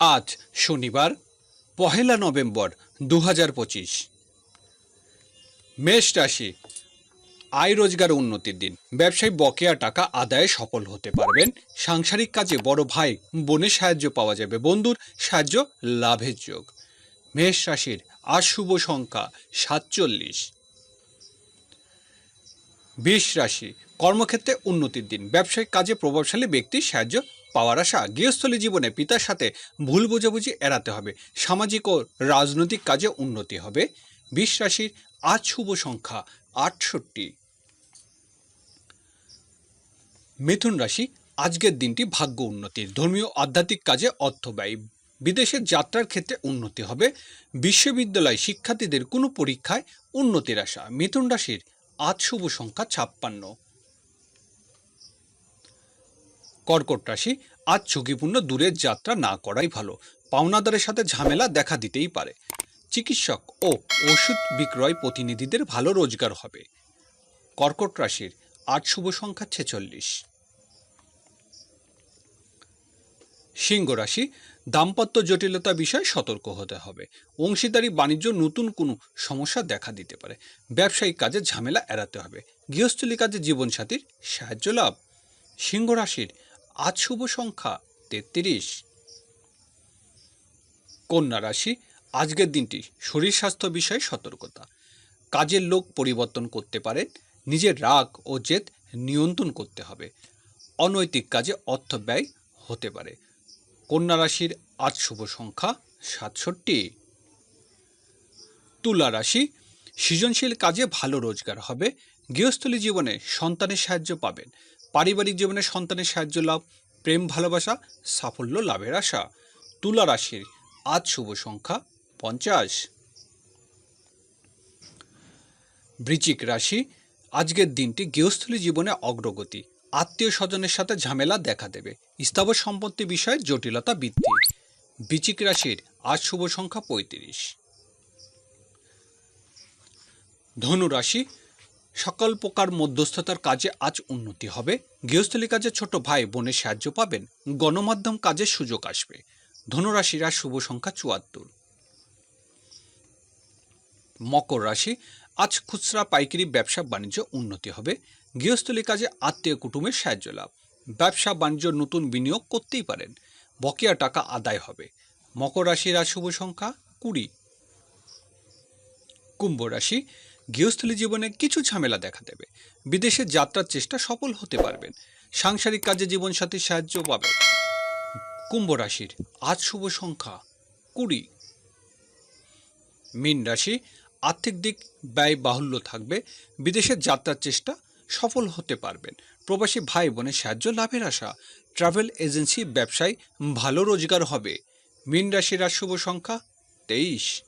আজ শনিবার, পহেলা নভেম্বর দু হাজার পঁচিশ। মেষ রাশি, আয় রোজগার উন্নতির দিন। ব্যবসায়ী বকেয়া টাকা আদায়ে সফল হতে পারবেন। সাংসারিক কাজে বড় ভাই বোনের সাহায্য পাওয়া যাবে। বন্ধুর সাহায্য লাভের যোগ। মেষ রাশির আজ শুভ সংখ্যা সাতচল্লিশ। বিষ রাশি কর্মক্ষেত্রে উন্নতির দিন। ব্যবসায়িক কাজে প্রভাবশালী ব্যক্তির সাহায্য পাওয়ার আশা। গৃহস্থলী জীবনে পিতার সাথে ভুল বোঝাবুঝি এড়াতে হবে। সামাজিক ও রাজনৈতিক কাজে উন্নতি হবে। বিশ রাশির আজ শুভ সংখ্যা আটষট্টি। মিথুন রাশি, আজকের দিনটি ভাগ্য উন্নতির। ধর্মীয় আধ্যাত্মিক কাজে অর্থ ব্যয় বিদেশের যাত্রার ক্ষেত্রে উন্নতি হবে। বিশ্ববিদ্যালয় শিক্ষার্থীদের কোনো পরীক্ষায় উন্নতির আশা। মিথুন রাশির আজ শুভ সংখ্যা ছাপ্পান্ন। কর্কট রাশি আজ ঝুঁকিপূর্ণ দূরের যাত্রা না করাই ভালো। পাওনাদারের সাথে ঝামেলা দেখা দিতেই পারে। চিকিৎসক ও ওষুধ বিক্রয় প্রতিনিধিদের ভালো রোজগার হবে। কর্কট রাশির আজ শুভ সংখ্যা ছেচল্লিশ। সিংহ রাশি, দাম্পত্য জটিলতা বিষয়ে সতর্ক হতে হবে। অংশীদারি বাণিজ্য নতুন কোনো সমস্যা দেখা দিতে পারে। ব্যবসায়িক কাজে ঝামেলা এড়াতে হবে। গৃহস্থলী কাজে জীবনসাথীর সাহায্য লাভ। সিংহ রাশির আজ শুভ সংখ্যা তেত্রিশ। কন্যা রাশি, আজকের দিনটি শরীর স্বাস্থ্য বিষয়ে সতর্কতা। কাজের লোক পরিবর্তন করতে পারেন, নিজের রাগ ও জেদ নিয়ন্ত্রণ করতে হবে। অনৈতিক কাজে অর্থ ব্যয় হতে পারে। কন্যা রাশির আজ শুভ সংখ্যা সাতষট্টি। তুলা রাশি, সৃজনশীল কাজে ভালো রোজগার হবে, গৃহস্থলী জীবনে সন্তানের সাহায্য পাবেন। পারিবারিক জীবনে সন্তানের সাহায্য লাভ, প্রেম, ভালোবাসা, সাফল্য, লাভের আশা। তুলা রাশির আজ শুভ সংখ্যা পঞ্চাশ। বৃচিক রাশি, আজকের দিনটি গৃহস্থলী জীবনে অগ্রগতি। আত্মীয় স্বজনের সাথে ঝামেলা দেখা দেবে। স্থাবর সম্পত্তি বিষয়ে জটিলতা বৃদ্ধি। বৃচিক রাশির আজ শুভ সংখ্যা পঁয়ত্রিশ। ধনু রাশি সকল প্রকার মধ্যস্থতার কাজে আজ উন্নতি হবে। গৃহস্থলী কাজে ছোট ভাই বোনের সাহায্য পাবেন। গণমাধ্যম কাজের সুযোগ আসবে। ধনুরাশির শুভ সংখ্যা চুয়াত্তর। মকর রাশি, আজ খুচরা পাইকারি ব্যবসা বাণিজ্য উন্নতি হবে। গৃহস্থলী কাজে আত্মীয় কুটুমের সাহায্য লাভ। ব্যবসা বাণিজ্য নতুন বিনিয়োগ করতেই পারেন। বকেয়া টাকা আদায় হবে। মকর রাশির শুভ সংখ্যা কুড়ি। কুম্ভ রাশি গৃহস্থলী জীবনে কিছু ঝামেলা দেখা দেবে। বিদেশে যাত্রার চেষ্টা সফল হতে পারবেন। সাংসারিক কাজে জীবনসাথীর সাহায্য পাবে। কুম্ভ রাশির আজ শুভ সংখ্যা কুড়ি। মীন রাশি, আর্থিক দিক ব্যয় বাহুল্য থাকবে। বিদেশের যাত্রার চেষ্টা সফল হতে পারবেন। প্রবাসী ভাই বোনের সাহায্য, লাভের আশা। ট্রাভেল এজেন্সি, ব্যবসায় ভালো রোজগার হবে। মীন রাশির শুভ সংখ্যা তেইশ।